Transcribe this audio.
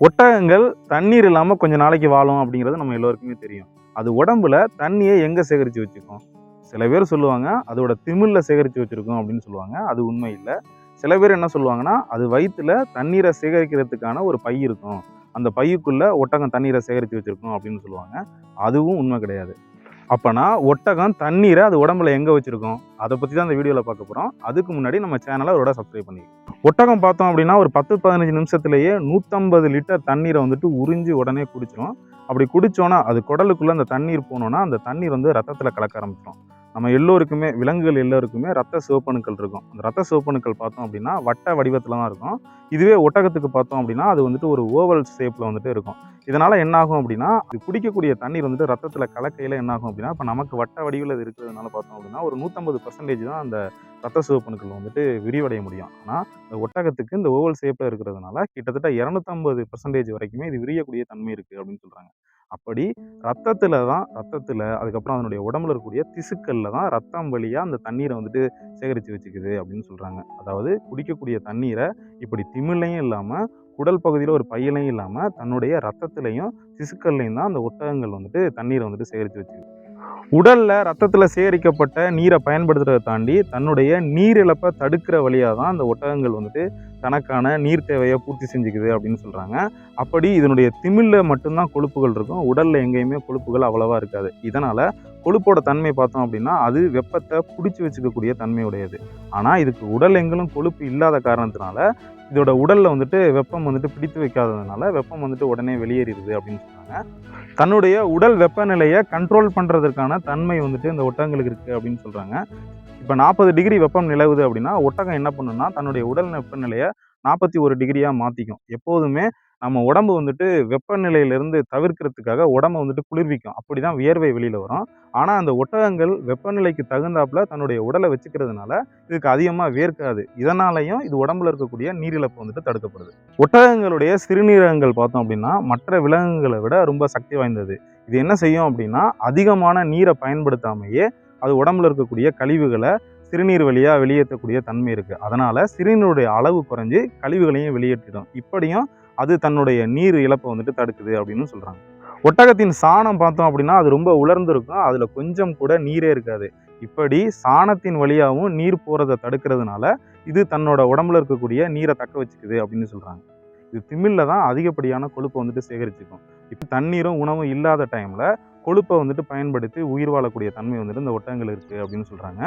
ஒட்டகங்கள் தண்ணீர் இல்லாமல் கொஞ்சம் நாளைக்கு வாழும் அப்படிங்கிறது நம்ம எல்லோருக்குமே தெரியும். அது உடம்புல தண்ணியை எங்கே சேகரித்து வச்சுக்கும்? சில பேர் சொல்லுவாங்க அதோட திமிழில் சேகரித்து வச்சுருக்கோம் அப்படின்னு சொல்லுவாங்க. அது உண்மை இல்லை. சில பேர் என்ன சொல்லுவாங்கன்னா அது வயிற்றுல தண்ணீரை சேகரிக்கிறதுக்கான ஒரு பை இருக்கும். அந்த பையுக்குள்ளே ஒட்டகம் தண்ணீரை சேகரித்து வச்சுருக்கோம் அப்படின்னு சொல்லுவாங்க. அதுவும் உண்மை கிடையாது. அப்போனா ஒட்டகம் தண்ணீரை அது உடம்புல எங்கே வச்சிருக்கோம்? அதை பற்றி தான் இந்த வீடியோவில் பார்க்க போகிறோம் அதுக்கு முன்னாடி நம்ம சேனலை அதோட சப்ஸ்கிரைப் பண்ணி ஒட்டகம் பார்த்தோம் அப்படின்னா ஒரு பத்து பதினஞ்சு நிமிஷத்துலேயே நூற்றம்பது லிட்டர் தண்ணீரை வந்துட்டு உறிஞ்சி உடனே குடிச்சிடும் அப்படி குடித்தோன்னா அது குடலுக்குள்ளே அந்த தண்ணீர் போனோன்னா அந்த தண்ணீர் வந்து ரத்தத்தில் கலக்க ஆரம்பிச்சிடும் நம்ம எல்லோருக்குமே விலங்குகள் எல்லோருக்குமே ரத்த சிவப்பணுக்கள் இருக்கும். அந்த ரத்த சிவப்பணுக்கள் பார்த்தோம் அப்படின்னா வட்ட வடிவத்தில் தான் இருக்கும். இதுவே ஒட்டகத்துக்கு பார்த்தோம் அப்படின்னா அது வந்துட்டு ஒரு ஓவல் ஷேப்பில் வந்துட்டு இருக்கும். இதனால் என்னாகும் அப்படின்னா இது குடிக்கக்கூடிய தண்ணீர் வந்துட்டு ரத்தத்தில் கலக்கையில் என்னாகும் அப்படின்னா இப்போ நமக்கு வட்ட வடிவில் இருக்கிறதுனால பார்த்தோம் அப்படின்னா ஒரு நூற்றம்பது பர்சன்டேஜ் தான் அந்த ரத்த சிவப்பணுக்கள் வந்துட்டு விரிவடைய முடியும். ஆனால் இந்த ஒட்டகத்துக்கு இந்த ஓவல் ஷேப்பில் இருக்கிறதுனால கிட்டத்தட்ட இரநூத்தம்பது பர்சன்டேஜ் வரைக்குமே இது விரியக்கூடிய தன்மை இருக்குது அப்படின்னு சொல்கிறாங்க அப்படி ரத்தத்தில் தான் ரத்தத்தில் அதுக்கப்புறம் அதனுடைய உடம்புல இருக்கக்கூடிய திசுக்களில் தான் ரத்தம் வழியாக அந்த தண்ணீரை வந்துட்டு சேகரித்து வச்சுக்குது அப்படின்னு சொல்கிறாங்க அதாவது குடிக்கக்கூடிய தண்ணீரை இப்படி திமிலையும் இல்லாமல் குடல் பகுதியில் ஒரு பையிலையும் இல்லாமல் தன்னுடைய ரத்தத்துலையும் திசுக்கள்லையும் தான் அந்த ஒட்டகங்கள் வந்துட்டு தண்ணீரை வந்துட்டு சேகரித்து வச்சுக்குது. உடலில் ரத்தத்தில் சேகரிக்கப்பட்ட நீரை பயன்படுத்துறதை தாண்டி தன்னுடைய நீர் இழப்பை தடுக்கிற வழியாக தான் அந்த ஒட்டகங்கள் வந்துட்டு தனக்கான நீர் தேவையை பூர்த்தி செஞ்சுக்குது அப்படின்னு சொல்கிறாங்க அப்படி இதனுடைய திமிழில் மட்டும்தான் கொழுப்புகள் இருக்கும். உடலில் எங்கேயுமே கொழுப்புகள் அவ்வளவா இருக்காது. இதனால் கொழுப்போட தன்மை பார்த்தோம் அப்படின்னா அது வெப்பத்தை பிடிச்சி வச்சுக்கக்கூடிய தன்மையுடையது. ஆனால் இதுக்கு உடல் எங்கிலும் கொழுப்பு இல்லாத காரணத்தினால இதோட உடலில் வந்துட்டு வெப்பம் வந்துட்டு பிடித்து வைக்காததுனால வெப்பம் வந்துட்டு உடனே வெளியேறிடுது அப்படின்னு சொன்னாங்க. தன்னுடைய உடல் வெப்பநிலையை கண்ட்ரோல் பண்ணுறதுக்கான தன்மை வந்துட்டு இந்த ஒட்டகங்களுக்கு இருக்குது அப்படின்னு சொல்கிறாங்க இப்போ நாற்பது டிகிரி வெப்பம் நிலவுது அப்படின்னா ஒட்டகம் என்ன பண்ணுன்னா தன்னுடைய உடல் வெப்பநிலையை நாற்பத்தி ஒரு டிகிரியாக மாற்றிக்கும் எப்போதுமே நம்ம உடம்பு வந்துட்டு வெப்பநிலையிலிருந்து தவிர்க்கிறதுக்காக உடம்பை வந்துட்டு குளிர்விக்கும். அப்படி தான் வியர்வை வெளியில் வரும். ஆனால் அந்த ஒட்டகங்கள் வெப்பநிலைக்கு தகுந்தாப்புல தன்னுடைய உடலை வச்சுக்கிறதுனால இதுக்கு அதிகமாக வேர்க்காது. இதனாலையும் இது உடம்புல இருக்கக்கூடிய நீரிழப்பு வந்துட்டு தடுக்கப்படுது. ஒட்டகங்களுடைய சிறுநீரகங்கள் பார்த்தோம் அப்படின்னா மற்ற விலங்குகளை விட ரொம்ப சக்தி வாய்ந்தது. இது என்ன செய்யும் அப்படின்னா அதிகமான நீரை பயன்படுத்தாமையே அது உடம்புல இருக்கக்கூடிய கழிவுகளை சிறுநீர் வழியாக வெளியேற்றக்கூடிய தன்மை இருக்குது அதனால் சிறுநீருடைய அளவு குறைஞ்சி கழிவுகளையும் வெளியேற்றிடும். இப்படியும் அது தன்னுடைய நீர் இழப்பை வந்துட்டு தடுக்குது அப்படின்னு சொல்கிறாங்க ஒட்டகத்தின் சாணம் பார்த்தோம் அப்படின்னா அது ரொம்ப உலர்ந்திருக்கும். அதில் கொஞ்சம் கூட நீரே இருக்காது. இப்படி சாணத்தின் வழியாகவும் நீர் போகிறத தடுக்கிறதுனால இது தன்னோட உடம்புல இருக்கக்கூடிய நீரை தக்க வச்சுக்குது அப்படின்னு சொல்கிறாங்க இது திமில்ல தான் அதிகப்படியான கொழுப்பை வந்துட்டு சேகரிச்சுக்கும். இப்போ தண்ணீரும் உணவும் இல்லாத டைமில் கொழுப்பை வந்துட்டு பயன்படுத்தி உயிர் வாழக்கூடிய தன்மை வந்துட்டு இந்த ஒட்டகங்கள் இருக்குது அப்படின்னு சொல்கிறாங்க